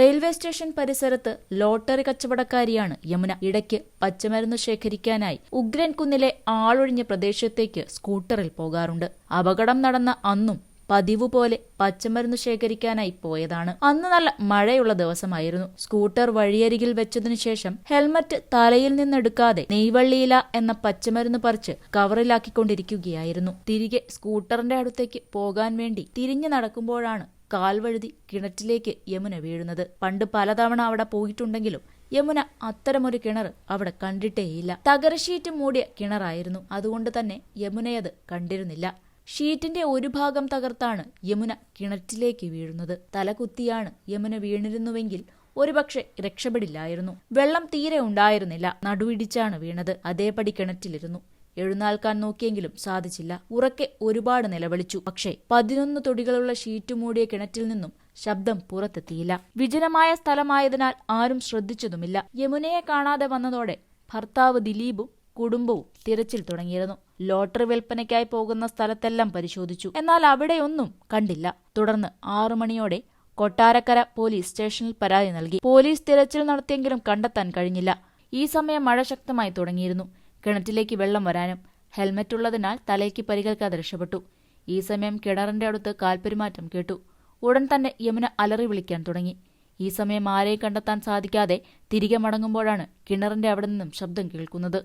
Railway station പരിസരത്ത് lottery കച്ചവടക്കാരിയാണ് യമുന. ഇടയ്ക്ക് പച്ചമരുന്ന് ശേഖരിക്കാനായി ഉഗ്രൻ കുന്നിലെ ആളൊഴിഞ്ഞ പ്രദേശത്തേക്ക് സ്കൂട്ടറിൽ പോകാറുണ്ട്. അപകടം നടന്ന അന്നും പതിവ് പോലെ പച്ചമരുന്ന് ശേഖരിക്കാനായി പോയതാണ്. അന്ന് നല്ല മഴയുള്ള ദിവസമായിരുന്നു. സ്കൂട്ടർ വഴിയരികിൽ വെച്ചതിനു ശേഷം ഹെൽമറ്റ് തലയിൽ നിന്നെടുക്കാതെ നെയ്വള്ളിയില എന്ന പച്ചമരുന്ന് പറിച്ച് കവറിലാക്കിക്കൊണ്ടിരിക്കുകയായിരുന്നു. തിരികെ സ്കൂട്ടറിന്റെ അടുത്തേക്ക് പോകാൻ വേണ്ടി തിരിഞ്ഞു നടക്കുമ്പോഴാണ് കാൽവഴുതി കിണറ്റിലേക്ക് യമുന വീഴുന്നത്. പണ്ട് പലതവണ അവിടെ പോയിട്ടുണ്ടെങ്കിലും യമുന അത്തരമൊരു കിണർ അവിടെ കണ്ടിട്ടേയില്ല. തകര ഷീറ്റ് മൂടിയ കിണറായിരുന്നു. അതുകൊണ്ട് തന്നെ യമുനയത് കണ്ടിരുന്നില്ല. ഷീറ്റിന്റെ ഒരു ഭാഗം തകർത്താണ് യമുന കിണറ്റിലേക്ക് വീഴുന്നത്. തലകുത്തിയാണ് യമുന വീണിരുന്നുവെങ്കിൽ ഒരുപക്ഷെ രക്ഷപ്പെടില്ലായിരുന്നു. വെള്ളം തീരെ ഉണ്ടായിരുന്നില്ല. നടുവിടിച്ചാണ് വീണത്. അതേപടി കിണറ്റിലിരുന്നു. എഴുന്നേൽക്കാൻ നോക്കിയെങ്കിലും സാധിച്ചില്ല. ഉറക്കെ ഒരുപാട് നിലവിളിച്ചു. പക്ഷേ പതിനൊന്ന് തൊടികളുള്ള ഷീറ്റ് മൂടിയ കിണറ്റിൽ നിന്നും ശബ്ദം പുറത്തെത്തിയില്ല. വിജനമായ സ്ഥലമായതിനാൽ ആരും ശ്രദ്ധിച്ചതുമില്ല. യമുനയെ കാണാതെ വന്നതോടെ ഭർത്താവ് ദിലീപും കുടുംബവും തിരച്ചിൽ തുടങ്ങിയിരുന്നു. ലോട്ടറി വിൽപ്പനയ്ക്കായി പോകുന്ന സ്ഥലത്തെല്ലാം പരിശോധിച്ചു. എന്നാൽ അവിടെയൊന്നും കണ്ടില്ല. തുടർന്ന് ആറു മണിയോടെ കൊട്ടാരക്കര പോലീസ് സ്റ്റേഷനിൽ പരാതി നൽകി. പോലീസ് തിരച്ചിൽ നടത്തിയെങ്കിലും കണ്ടെത്താൻ കഴിഞ്ഞില്ല. ഈ സമയം മഴ ശക്തമായി തുടങ്ങിയിരുന്നു. കിണറ്റിലേക്ക് വെള്ളം വരാനും ഹെൽമറ്റ് ഉള്ളതിനാൽ തലയ്ക്ക് പരിക്കേൽക്കാതെ രക്ഷപ്പെട്ടു ഈ സമയം കിണറിന്റെ അടുത്ത് കാൽപെരുമാറ്റം കേട്ടു. ഉടൻ തന്നെ യമുന അലറി വിളിക്കാൻ തുടങ്ങി. ഈ സമയം ആരെയും കണ്ടെത്താൻ സാധിക്കാതെ തിരികെ മടങ്ങുമ്പോഴാണ് കിണറിന്റെ അവിടെ നിന്നും ശബ്ദം കേൾക്കുന്നത്.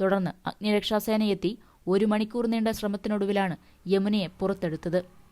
തുടർന്ന് അഗ്നിരക്ഷാസേനയെത്തി ഒരു മണിക്കൂർ നീണ്ട ശ്രമത്തിനൊടുവിലാണ് യമുനയെ പുറത്തെടുത്തത്.